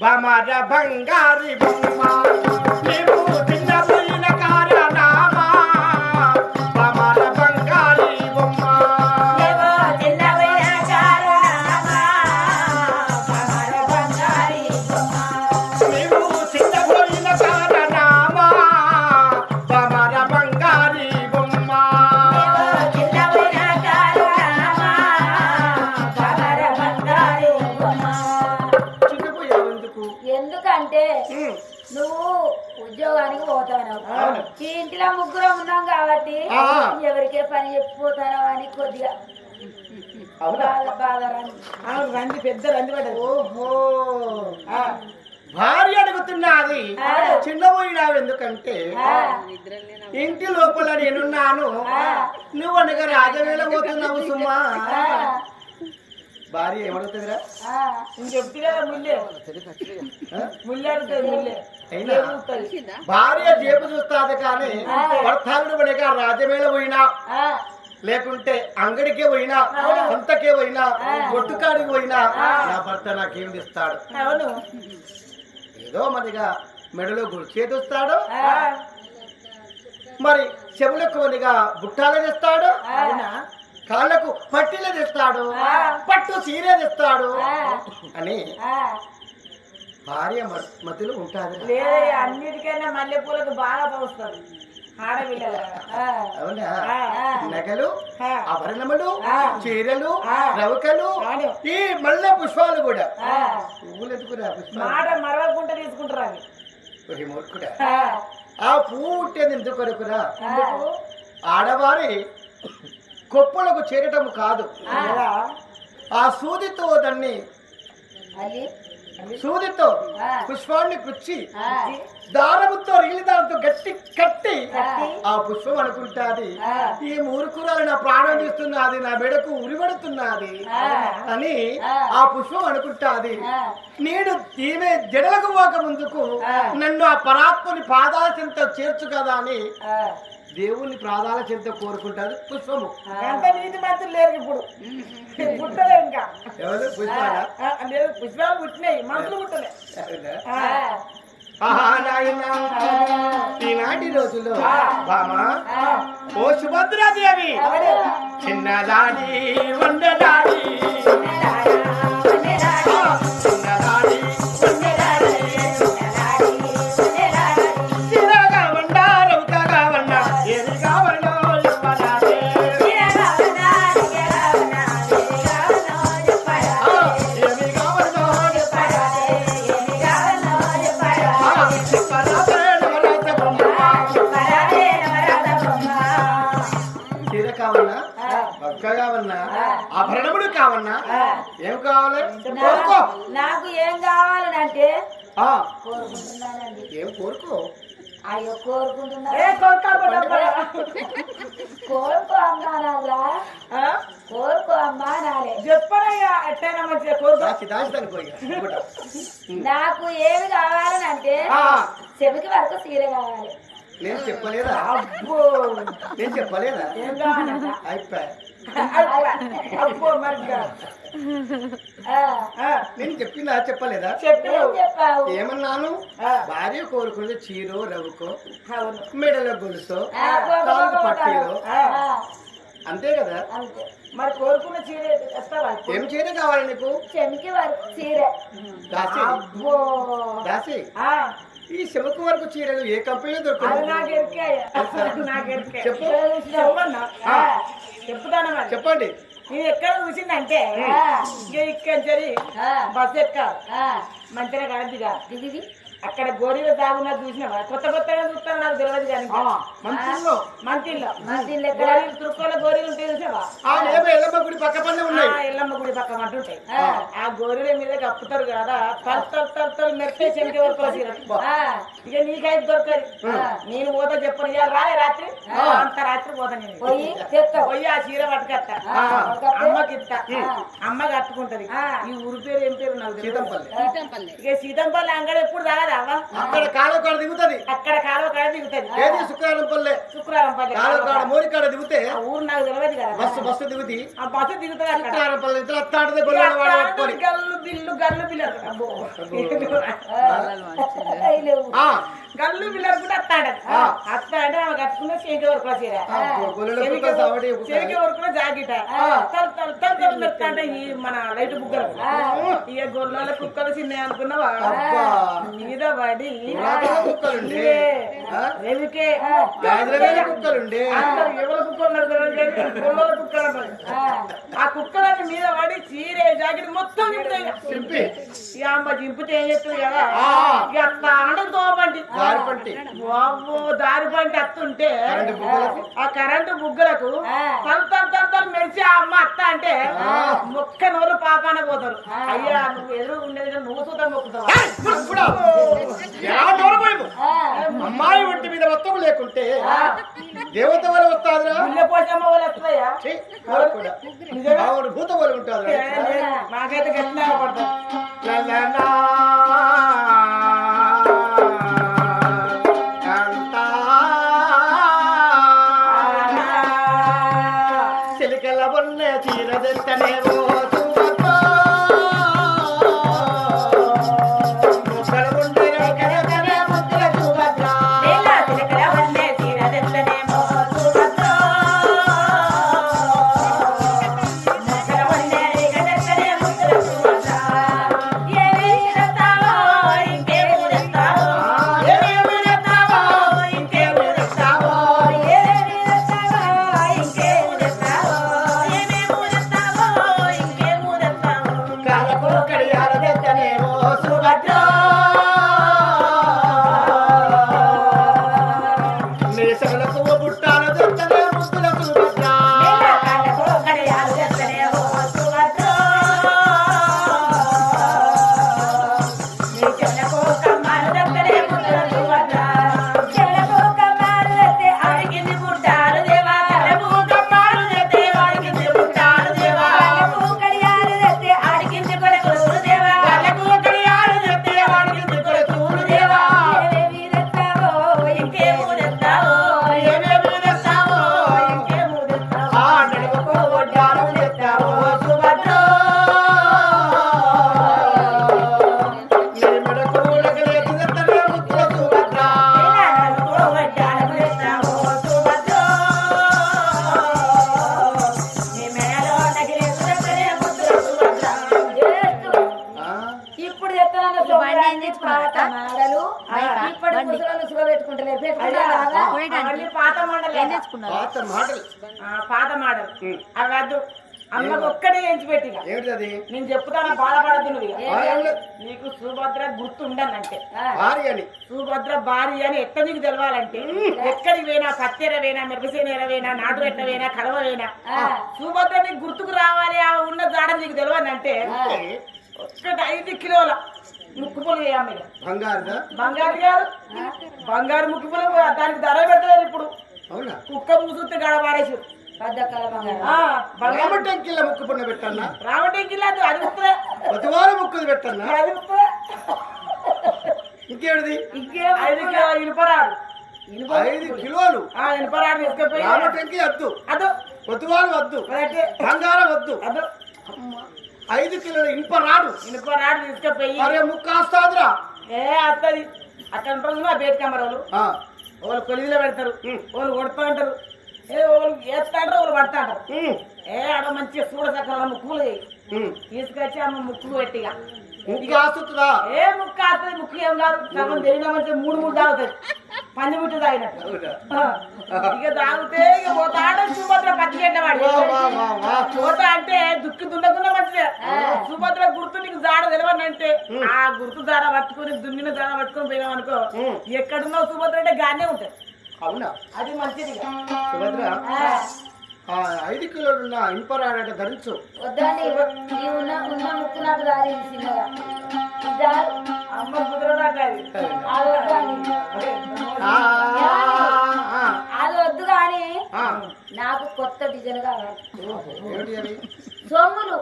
బమర బంగారి బొమ్మ. ఎవరికే పని చెప్పిపోతానో అని కొద్దిగా అవునా? రంది పెద్ద రంది పడ్డది ఓహో. భార్య అడుగుతున్నది. ఆ. చిన్నపోయినావు ఎందుకంటే ఇంటి లోపల నేనున్నాను. నువ్వు అనగా రాజవేళ పోతున్నావు సుమా. భార్య ఏమడుగుతుందిరా? భార్య జేబు చూస్తాది కానీ ఆ. భర్తాడు అనగా రాజవేళ పోయినా లేకుంటే అంగడికే పోయినా సంతకే పోయినా కొట్టుకాడికి పోయినా నా భర్త నాకేం ఇస్తాడు ఏదో మరిగా మెడలో గుడిచేదొస్తాడు ఆ, మరి చెవులకు మనిగా బుట్టాలు తెస్తాడు? అవునా? కాళ్ళకు పట్టీలు తెస్తాడు పట్టు చీర తెస్తాడు అని. భార్య మ- మధ్యలో ఉంటాది లేదే అన్నిటికైనా మల్లెపూలకు బాగా పోస్తారు. అవునా నగలు. ఆభరణములు. చీరలు. రవకలు. ఈ మల్లె పుష్పాలు కూడా. పువ్వులు ఎందుకురా మాట మరవకుండా తీసుకుంటారు అవి ఒరే మూర్ఖుడా. ఆ. పువ్వు పుట్టేది ఎందుకు కొరకురా ఆడవారి కొప్పులకు చేరటం కాదు? ఆ సూదితో దాన్ని సూదితో. పుష్పాన్ని కుచ్చి ఆ. దారముతో రీలి దాంతో గట్టి కట్టి. ఆ పుష్పం అనుకుంటాది. ఈ మూర్ఖురాలు నా ప్రాణం తీస్తున్నది నా మెడకు ఉరివడుతున్నది. అని ఆ. పుష్పం అనుకుంటాది. నేను ఈమె జడలకు పోక ముందుకు. నన్ను ఆ పరాత్మని పాదాల చెంత చేర్చు కదా అని దేవుని పాదాల చెంత కోరుకుంటాది పుష్పము. అంత నీతి మంత్రులు లేరు ఇప్పుడు. పుట్టలే ఇంకా. ఎవరు? పుష్పాలా? లేదు పుష్పాలు పుట్టినాయి. మనుషులు పుట్టలే. ఈనాటి రోజుల్లో బామా. ఓ సుభద్రాదేవి చిన్నదాడి వందదాడి చీర కావన్నా? పక్క కావన్నా? ఆభరణములు కావన్నా? ఏం కావాలి? నాకు ఏం కోరుకుంటున్నానండి. ఏం కోరుకో? అయ్యో కోరుకుంటున్నా. కోరుకో అమ్మా నాలా కోరుకో అమ్మా నాలే చెప్పనయ్యా ఎట్టైనా మంచిగా కోరుకో. నాకు ఏమి కావాలనంటే ఆ, చెవికి వరకు చీర కావాలి. నేను చెప్పలేదా? అబ్బో! నేను చెప్పలేదా? అయిపోయా. అబ్బో మరి నేను చెప్పిందా? చెప్పలేదా? ఏమన్నాను? భార్య కోరుకునే చీరో రవ్వుకో మెడలో గొలుసో. పట్టీలో అంతే కదా? మరి కోరుకున్న చీర ఏం చీర కావాలి నీకు? చెమికి వరకు చీర. దాసి. దాసి. ఈ శివకు వరకు చీరలు ఏ కంపెనీలో. చెప్తాను మరి. చెప్పండి. నేను ఎక్కడ చూసిందంటే ఇక్కడ సరి ఆ, మంచిగా కరెంట్గా దిగిది అక్కడ గోరీలో దాగున్నా చూసినావా? కొత్త కొత్తగా చూస్తాను నాకు తెలియదు కానీ మంత్రుల్లో మంతిల్లో మా దీనిలో ఎక్కడ? గోరీలు తురుకోల గోరీలు ఉంటాయి చూసావా ఎల్లమ్మ గుడి పక్క పన్నే ఉన్నాయి. ఆ ఎల్లమ్మ గుడి పక్క అంటుంటాయి. ఆ, ఆ గోరీల మీద కప్పుతారు కదా తల్ తల్ తల్ తల్ వరకు ఇక నీకైతే దొరకదు. నేను పోతా చెప్పను. ఇవాళ రాలే రాత్రి? అంత రాత్రి పోతా నేను. పోయి తెస్తావు పోయి ఆ చీర పట్టుకత్తా? అమ్మకి ఇస్తా. అమ్మ కట్టుకుంటది. ఆ. ఈ ఊరి పేరు ఏం పేరు నాకు. సీతంపల్లి. ఇక సీతంపల్లి అంగడి ఎప్పుడు తాగా అక్కడ కాలువ కాడ దిగుతుంది. అక్కడ కాలువ కాడ దిగుతుంది. ఏది? శుక్రవారం పల్లె. శుక్రవారం పల్లె. కాలువ కాడ. మోరి కాడ దిగితే ఆ ఊరు నాకు తెలియదు కదా. బస్సు బస్సు దిగుతి ఆ బస్సు దిగుతుంది అక్కడ. శుక్రవారం పల్లె ఇట్లా అత్తాడితే గొల్లవాడ వాడ పట్టుకొని గల్లు బిల్లు గల్లు ఆ, గల్లు బిల్లరు కూడా అత్తాడు ఆ. అత్త అంటే ఆమె కట్టుకున్న చేకి వరకు చీర. చెవికి వరకు జాకెట్ తల తల తల తల మెత్త అంటే ఈ మన లైట్ బుగ్గలు ఇక గొల్లల కుక్కలు చిన్న అనుకున్నావా. మీద పడి? రేవుకే కుక్కలుండే. ఎవరు కుక్కలు కుక్కలు. ఆ. కుక్కలని మీద పడి చీరే జాకెట్ మొత్తం చింపుతాయి చింపి. ఇక అమ్మ చింపితే ఏం చెప్తుంది కదా? ఆ. ఇక తాండం తోపండి దారి పంటి అత్తుంటే? ఆ కరెంటు బుగ్గలకు. తల తల తల తల మెరిచి ఆ అమ్మ అత్త అంటే మొక్క నోరు పాపాన పోతారు. అయ్యా నువ్వు ఎదురు ఉండేది నువ్వు చూద్దాం మొక్కుతావా? అమ్మాయి ఒంటి మీద మొత్తం లేకుంటే దేవత వల్ల వస్తాదిరా? భూత వల్ల ఉంటాదిరా. నాకైతే గట్టిన పడతా పాత మండలే. పాత పాత అవి వద్దు అమ్మకు ఒక్కడే ఎంచి అది? నేను చెప్తాను బాధపడద్దు నీకు సుభద్ర గుర్తు ఉండనంటే భార్య అని. సుభద్ర భార్య అని ఎట్ట నీకు తెలవాలంటే? ఎక్కడికి పోయినా కత్తెర పోయినా మిరపసేన పోయినా నాటు రెట్ట పోయినా కలవ పోయినా సుభద్ర నీకు గుర్తుకు రావాలి ఆ ఉన్న జాడ నీకు తెలియదంటే ఒక్కటి ఐదు కిలోల. ముక్కు పొలు బంగారు కాదు బంగారు ముక్కు పొలు దానికి ధర పెట్టలేరు ఇప్పుడు. అవునా? కుక్క మూసుతే గడ పారేసి పెద్ద కల బంగారం బంగారు. రామటంకిల్ల ముక్కు పున్న పెట్టన్నా అది ఉత్తరే ప్రతివారం ముక్కుది పెట్టన్నా? అది ఐదు కిలో ఇనుపరాడు. ఐదు కిలోలు? ఆ ఇనుపరాడు తీసుకుపోయి రామటంకి వద్దు. అదో. ప్రతివారం వద్దు. అదంటే బంగారం వద్దు. అదో. ఐదు కిలోల ఇనుప రాడు. ఇనుపరాడు తీసుకుపోయి. అరే ముక్క వస్తాదిరా ఏ అత్తది అక్కడ ఉంటారు ఆ బేట్ కెమెరా వాళ్ళు. కొలిదిలో పెడతారు. వాళ్ళు కొడతా అంటారు ఏ వాళ్ళు వేస్తా అంటారు వాళ్ళు పడతా అంటారు ఏ ఆడ మంచిగా చూడ చక్కగా ముక్కులు. తీసుకొచ్చి ఆమె ముక్కులు పెట్టిగా. ముక్క ఆస్తుతుందా ఏ ముక్కు ఆస్తుంది ముక్కు ఏం కాదు? సగం తెలియన మంచిగా మూడు మూడు తాగుతుంది పంది ముట్టు తాగినట్టు. ఇక తాగితే ఇక పోతాడ సుభద్ర పత్తిగడ్డ వాడు. పోతా అంటే దుక్కి దున్నకుండా మంచిదే సుభద్ర గుర్తు నీకు జాడ తెలియనంటే ఆ గుర్తు జాడ పట్టుకొని దున్నిన జాడ పట్టుకొని పోయినాం అనుకో ఉమ్. ఎక్కడున్నావు సుభద్ర అంటే గానే ఉంటుంది. అవునా? అది మంచిది. సుభద్ర? ఆ ఐదు కిలోలు ఉన్న ధరించు. వద్దండి ఉన్న ఉన్న. అమ్మ కుదరదాట అది. అది వద్దండి. ఆ, ఆ, అది వద్దు కానీ ఆ. నాకు కొత్త డిజైన్ కావాలి. సొమ్ములు.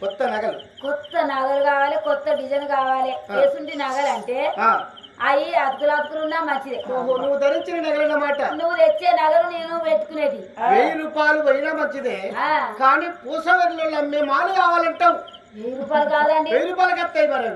కొత్త నగలు. కొత్త నగలు కావాలి కొత్త డిజైన్ కావాలి. వేసుంటి నగలు అంటే ఆ, అవి అతుకులు అతుకులు ఉన్నా మంచిదే. ఓహో నువ్వు ధరించిన నగలన్నమాట నువ్వు తెచ్చే నగలు నేను పెట్టుకునేది వెయ్యి రూపాయలు పోయినా మంచిదే. కానీ పూసవెల్లు అమ్మే మాలు కావాలంటావు. వెయ్యి రూపాయలు కాదండి. వెయ్యి రూపాయలకి వస్తాయి మరి